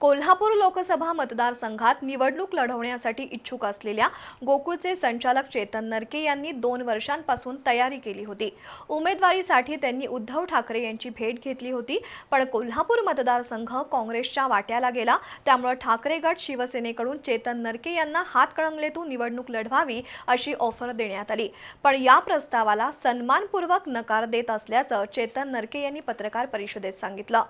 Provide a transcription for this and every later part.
कोल्हापूर लोकसभा मतदारसंघात निवडणूक लढवण्यासाठी इच्छुक असलेल्या गोकुळचे संचालक चेतन नरके यांनी दोन वर्षांपासून तयारी केली होती. उमेदवारीसाठी त्यांनी उद्धव ठाकरे यांची भेट घेतली होती पण कोल्हापूर मतदारसंघ काँग्रेसच्या वाट्याला गेला. त्यामुळे ठाकरे गट शिवसेनेकडून चेतन नरके यांना हातकणंगलेतून निवडणूक लढवावी अशी ऑफर देण्यात आली. पण या प्रस्तावाला सन्मानपूर्वक नकार देत असल्याचं चेतन नरके यांनी पत्रकार परिषदेत सांगितलं.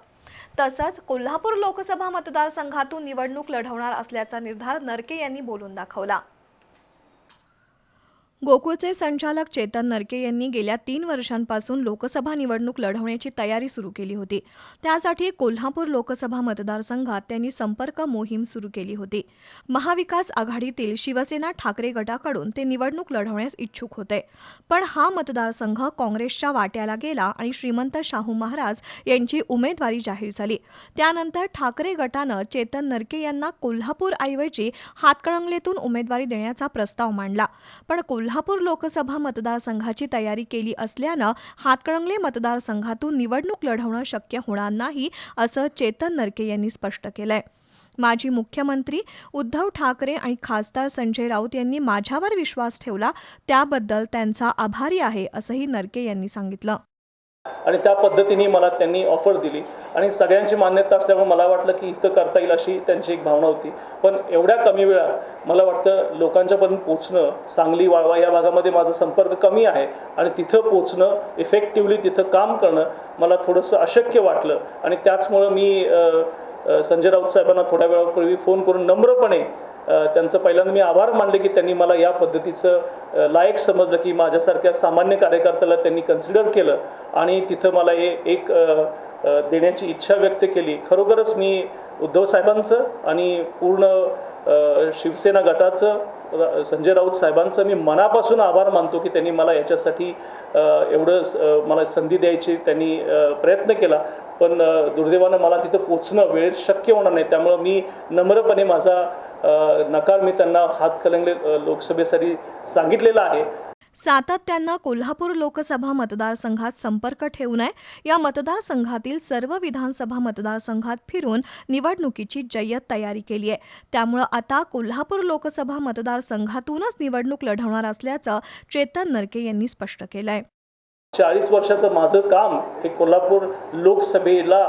तसंच कोल्हापूर लोकसभा मतदारसंघातून निवडणूक लढवणार असल्याचा निर्धार नरके यांनी बोलून दाखवला. गोकुळचे संचालक चेतन नरके यांनी गेल्या तीन वर्षांपासून लोकसभा निवडणूक लढवण्याची तयारी सुरू केली होती. त्यासाठी कोल्हापूर लोकसभा मतदारसंघात त्यांनी संपर्क मोहीम सुरू केली होती. महाविकास आघाडीतील शिवसेना ठाकरे गटाकडून ते निवडणूक लढवण्यास इच्छुक होते. पण हा मतदारसंघ काँग्रेसच्या वाट्याला गेला आणि श्रीमंत शाहू महाराज यांची उमेदवारी जाहीर झाली. त्यानंतर ठाकरे गटानं चेतन नरके यांना कोल्हापूरऐवजी हातकणंगलेतून उमेदवारी देण्याचा प्रस्ताव मांडला. पण कोल्हापूर लोकसभा मतदारसंघाची तयारी केली असल्यानं हातकणंगले मतदारसंघातून निवडणूक लढवणं शक्य होणार नाही असं चेतन नरके यांनी स्पष्ट केलंय. माजी मुख्यमंत्री उद्धव ठाकरे आणि खासदार संजय राऊत यांनी माझ्यावर विश्वास ठेवला त्याबद्दल त्यांचा आभारी आहे असंही नरके यांनी सांगितलं. आणि त्या पद्धतीने मला त्यांनी ऑफर दिली. आणि सगळ्यांची मान्यता असल्यामुळे मला वाटलं की इथं करता येईल अशी त्यांची एक भावना होती. पण एवढ्या कमी वेळात मला वाटतं लोकांच्यापर्यंत पोचणं सांगली वाळवा या भागामध्ये माझा संपर्क कमी आहे. आणि तिथं पोचणं इफेक्टिवली तिथं काम करणं मला थोडंसं अशक्य वाटलं. आणि त्याचमुळं मी संजय राऊत साहेबांना थोड्या वेळापूर्वी फोन करून नम्रपणे त्यांचं पहिल्यांदा मी आभार मानले की त्यांनी मला या पद्धतीचं लायक समजलं की माझ्यासारख्या सामान्य कार्यकर्त्याला त्यांनी कन्सिडर केलं आणि तिथं मला हे एक देण्याची इच्छा व्यक्त केली. खरोखरच मी उद्धव साहेबांचं आणि पूर्ण शिवसेना गटाचं संजय राऊत साहेबांचं मी मनापासून आभार मानतो की त्यांनी मला याच्यासाठी एवढं स- मला संधी द्यायची त्यांनी प्रयत्न केला. पण दुर्दैवानं मला तिथं पोचणं वेळेत शक्य होणार नाही. त्यामुळं मी नम्रपणे माझा नकार मी त्यांना हातकलंगले लोकसभेसाठी सांगितलेला आहे. सातत्यानं कोल्हापूर लोकसभा मतदारसंघात संपर्क ठेवू नये. या मतदारसंघातील सर्व विधानसभा मतदारसंघात फिरून निवडणुकीची जय्यत तयारी केली आहे. त्यामुळं आता कोल्हापूर लोकसभा मतदारसंघातूनच निवडणूक लढवणार असल्याचं चेतन नरके यांनी स्पष्ट केलंय. चाळीस वर्षाचं माझं काम हे कोल्हापूर लोकसभेला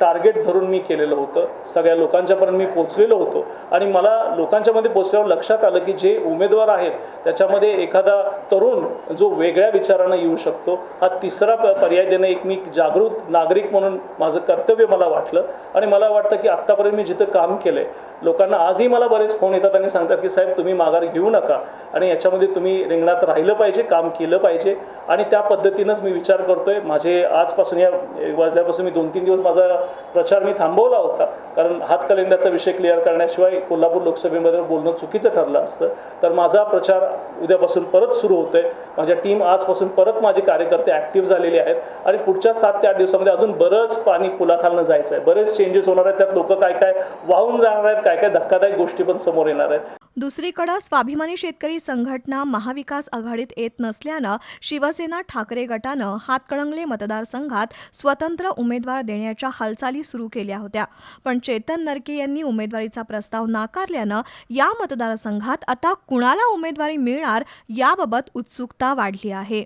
टार्गेट धरून मी केलेलं होतं. सगळ्या लोकांच्यापर्यंत मी पोचलेलो होतो. आणि मला लोकांच्यामध्ये पोचल्यावर लक्षात आलं की जे उमेदवार आहेत त्याच्यामध्ये एखादा तरुण जो वेगळ्या विचारानं येऊ शकतो हा तिसरा प- पर्याय देणं एक मी जागृत नागरिक म्हणून माझं कर्तव्य मला वाटलं. आणि मला वाटतं की आत्तापर्यंत मी जिथं काम केलं आहे लोकांना आजही मला बरेच फोन येतात आणि सांगतात की साहेब तुम्ही माघार घेऊ नका. आणि याच्यामध्ये तुम्ही रिंगणात राहिलं पाहिजे काम केलं पाहिजे. आणि त्या पद्धतीनंच मी विचार करतोय. माझे आजपासून या वाजल्यापासून मी दोन तीन दिवस माझा प्रचार मी थांबवला होता. कारण हातकलिंगाचा विषय क्लिअर करण्याशिवाय कोल्हापूर लोकसभेमध्ये बोलणं चुकीचं ठरलं असतं. तर माझा प्रचार उद्यापासून परत सुरू होतोय. माझ्या टीम आजपासून परत माझे कार्यकर्ते ॲक्टिव्ह झालेले आहेत. आणि पुढच्या सात ते आठ दिवसामध्ये अजून बरंच पाणी पुलाखालनं जायचं आहे बरेच चेंजेस होणार आहेत. त्यात लोक काय काय वाहून जाणार आहेत. काय काय धक्कादायक गोष्टी पण समोर येणार आहेत. दुसरीकडं स्वाभिमानी शेतकरी संघटना महाविकास आघाडीत येत नसल्यानं शिवसेना ठाकरे गटानं हातकणंगले मतदारसंघात स्वतंत्र उमेदवार देण्याच्या हालचाली सुरू केल्या होत्या. पण चेतन नरके यांनी उमेदवारीचा प्रस्ताव नाकारल्यानं या मतदारसंघात आता कुणाला उमेदवारी मिळणार याबाबत उत्सुकता वाढली आहे.